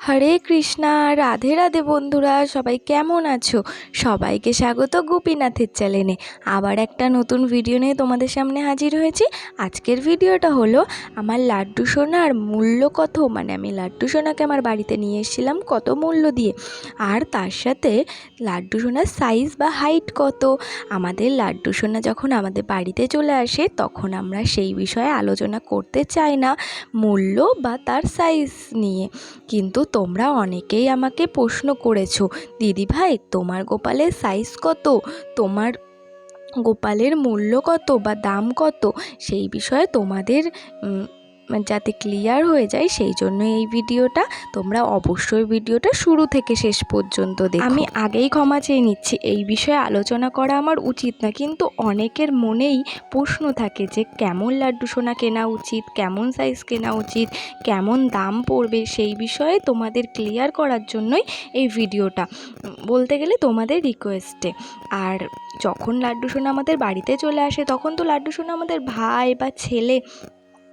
হরে কৃষ্ণা, রাধে রাধে বন্ধুরা, সবাই কেমন আছো? সবাইকে স্বাগত গোপীনাথের চ্যানেলে। আবার একটা নতুন ভিডিও নিয়ে তোমাদের সামনে হাজির হয়েছি। আজকের ভিডিওটা হলো আমার লাড্ডু সোনার মূল্য কত? মানে আমি লাড্ডু সোনাকে আমার বাড়িতে নিয়ে এসেছিলাম কত মূল্য দিয়ে? আর তার সাথে লাড্ডু সোনার সাইজ বা হাইট কত? আমাদের লাড্ডু সোনা যখন আমাদের বাড়িতে চলে আসে, তখন আমরা সেই বিষয়ে আলোচনা করতে চাই না মূল্য বা তার সাইজ নিয়ে। কিন্তু তোমরা অনেকেই আমাকে প্রশ্ন করেছ, দিদিভাই, তোমার গোপালের সাইজ কত? তোমার গোপালের মূল্য কত বা দাম কত? সেই বিষয়ে তোমাদের যাতে ক্লিয়ার হয়ে যায়, সেই জন্য এই ভিডিওটা। তোমরা অবশ্যই ভিডিওটা শুরু থেকে শেষ পর্যন্ত দেখো। আমি আগেই ক্ষমা চেয়ে নিচ্ছি, এই বিষয়ে আলোচনা করা আমার উচিত না। কিন্তু অনেকের মনেই প্রশ্ন থাকে যে, কেমন লাড্ডু সোনা কেনা উচিত, কেমন সাইজ কেনা উচিত, কেমন দাম পড়বে, সেই বিষয়ে তোমাদের ক্লিয়ার করার জন্যই এই ভিডিওটা। বলতে গেলে তোমাদের রিকোয়েস্টে আর যখন লাড্ডু সোনা আমাদের বাড়িতে চলে আসে, তখন তো লাড্ডু সোনা আমাদের ভাই বা ছেলে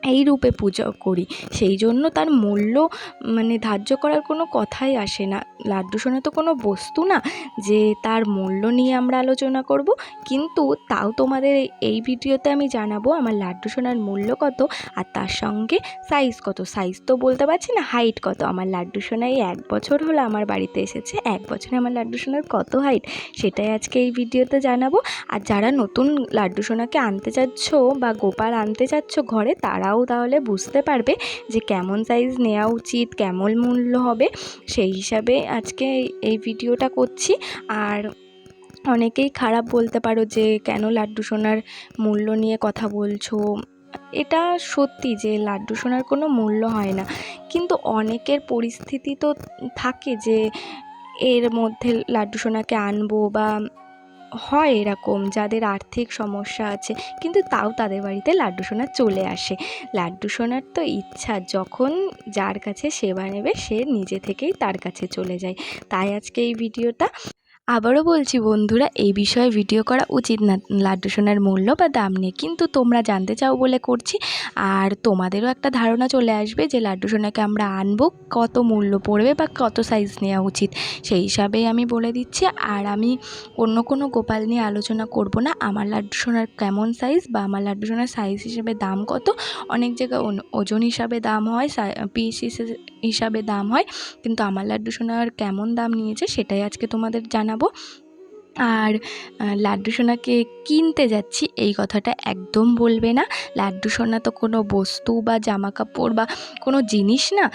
এই রূপে পুজো করি। সেই জন্য তার মূল্য মানে ধার্য করার কোনো কথাই আসে না। লাড্ডু সোনা তো কোনো বস্তু না যে তার মূল্য নিয়ে আমরা আলোচনা করব। কিন্তু তাও তোমাদের এই- ভিডিওতে আমি জানাব আমার লাড্ডু সোনার মূল্য কত আর তার সঙ্গে সাইজ কত। সাইজ তো বলতে পারছি না হাইট কত। আমার লাড্ডু সোনা এই এক বছর হলো আমার বাড়িতে এসেছে। এক বছরে আমার লাড্ডু সোনার কত হাইট সেটাই আজকে এই ভিডিওতে জানাব। আর যারা নতুন লাড্ডু সোনাকে আনতে চাচ্ছ বা গোপাল আনতে চাচ্ছ ঘরে তারাও তাহলে বুঝতে পারবে যে কেমন সাইজ নেওয়া উচিত, কেমন মূল্য হবে। সেই হিসাবে আজকে এই- এই ভিডিওটা করছি। আর অনেকেই খারাপ বলতে পারো যে কেন লাড্ডু সোনার মূল্য নিয়ে কথা বলছো? এটা সত্যি যে লাড্ডু সোনার কোনো মূল্য হয় না। কিন্তু অনেকের পরিস্থিতি তো থাকে যে এর মধ্যে লাড্ডু সোনাকে আনব বা হয় এরকম যাদের আর্থিক সমস্যা আছে, কিন্তু তাও তাদের বাড়িতে লাড্ডু সোনা চলে আসে। লাড্ডু সোনার তো ইচ্ছা, যখন যার কাছে সেবা নেবে সে নিজে থেকেই তার কাছে চলে যায়। তাই আজকে এই ভিডিওটা আবারও বলছি বন্ধুরা, এই বিষয়ে ভিডিও করা উচিত না। লাড্ডু সোনার মূল্য বা দাম নিয়ে কিন্তু তোমরা জানতে চাও বলে করছি। আর তোমাদেরও একটা ধারণা চলে আসবে যে লাড্ডু সোনাকে আমরা আনব, কত মূল্য পড়বে বা কত সাইজ নেওয়া উচিত। সেই হিসাবেই আমি বলে দিচ্ছি। আর আমি অন্য কোনো গোপাল নিয়ে আলোচনা করব না। আমার লাড্ডু সোনার কেমন সাইজ বা আমার লাড্ডু সোনার সাইজ হিসেবে দাম কত? অনেক জায়গায় ওজন হিসাবে দাম হয় পিস হিসাবে দাম হয়। কিন্তু আমার লাড্ডু সোনার কেমন দাম নিয়েছে সেটাই আজকে তোমাদের জানাব। আর লাড্ডু সোনাকে কিনতে যাচ্ছি এই কথাটা একদম বলবে না। লাড্ডু সোনা তো কোনো বস্তু বা জামা কাপড় বা কোনো জিনিস না।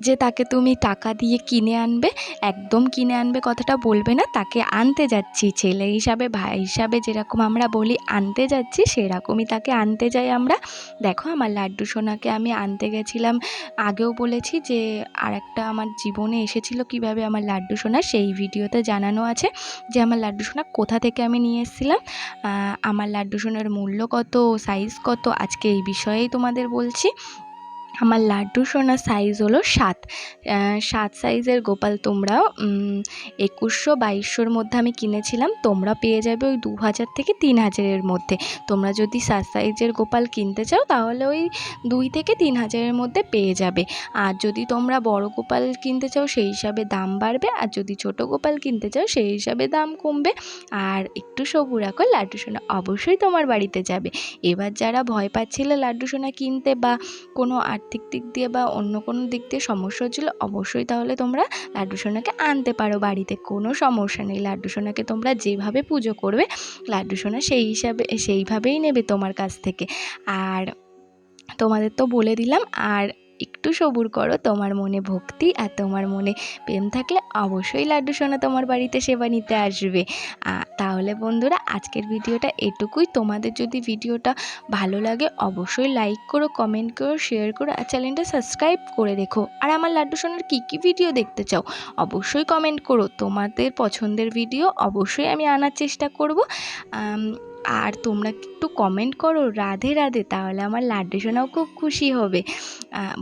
যে তাকে তুমি টাকা দিয়ে কিনে আনবে, একদম কিনে আনবে কথাটা বলবে না, তাকে আনতে যাচ্ছি। ছেলে হিসাবে, ভাই হিসাবে যেরকম আমরা বলি, আনতে যাচ্ছি, সেরকমই তাকে আনতে যাই আমরা। দেখো আমার লাড্ডু সোনাকে আমি আনতে গেছিলাম। আগেও বলেছি যে, আরেকটা আমার জীবনে এসেছিল কীভাবে আমার লাড্ডু সোনা, সেই ভিডিওতে জানানো আছে যে আমার লাড্ডু সোনা কোথা থেকে আমি নিয়ে এসেছিলাম। আমার লাড্ডু সোনার মূল্য কত সাইজ কত, আজকে এই বিষয়েই তোমাদের বলছি। আমার লাড্ডু সোনা সাইজ হলো সাত। সাত সাইজের গোপাল, তোমরা একুশশো বাইশশোর মধ্যে আমি কিনেছিলাম, তোমরা পেয়ে যাবে ওই দু হাজার থেকে তিন হাজারের মধ্যে। তোমরা যদি সাত সাইজের গোপাল কিনতে চাও, তাহলে ওই দুই থেকে তিন হাজারের মধ্যে পেয়ে যাবে। আর যদি তোমরা বড় গোপাল কিনতে চাও, সেই হিসাবে দাম বাড়বে। আর যদি ছোট গোপাল কিনতে চাও, সেই হিসাবে দাম কমবে। আর একটু সবুর রাখো, লাড্ডু সোনা অবশ্যই তোমার বাড়িতে যাবে। এবার যারা ভয় পাচ্ছিলে লাড্ডু সোনা কিনতে বা কোনো আর্থিক দিক দিয়ে বা অন্য কোনো দিক দিয়ে সমস্যা হচ্ছিল, অবশ্যই তাহলে তোমরা লাড্ডু সোনাকে আনতে পারো। বাড়িতে কোনো সমস্যা নেই। লাড্ডু সোনাকে তোমরা যেভাবে পুজো করবে, লাড্ডু সোনা সেই হিসাবে, সেইভাবেই নেবে তোমার কাছ থেকে। আর তোমাদের তো বলে দিলাম, আর একটু সবুর করো, তোমার মনে ভক্তি আর তোমার মনে প্রেম থাকলে অবশ্যই লাড্ডু সোনা তোমার বাড়িতে সেবা নিতে আসবে। তাহলে বন্ধুরা, আজকের ভিডিওটা এটুকুই। তোমাদের যদি ভিডিওটা ভালো লাগে, অবশ্যই লাইক করো কমেন্ট করো শেয়ার করো আর চ্যানেলটা সাবস্ক্রাইব করে রেখো। আর আমার লাড্ডু সোনার কী কী ভিডিও দেখতে চাও, অবশ্যই কমেন্ট করো। তোমাদের পছন্দের ভিডিও অবশ্যই আমি আনার চেষ্টা করব। আর তোমরা একটু কমেন্ট করো রাধে রাধে, তাহলে আমার লাড্ডু সোনাও খুব খুশি হবে।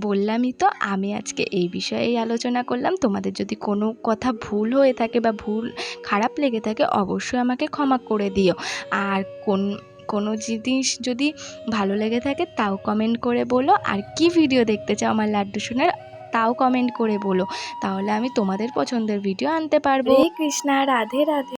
বললামই তো, আমি আজকে এই বিষয়েই আলোচনা করলাম। তোমাদের যদি কোনো কথা ভুল হয়ে থাকে বা ভুল খারাপ লেগে থাকে, অবশ্যই আমাকে ক্ষমা করে দিও। আর কোন, কোনো জিনিস যদি ভালো লেগে থাকে, তাও কমেন্ট করে বলো। আর কি ভিডিও দেখতে চাও আমার লাড্ডু সোনার তাও কমেন্ট করে বলো। তাহলে আমি তোমাদের পছন্দের ভিডিও আনতে পারব। কৃষ্ণা, রাধে রাধে।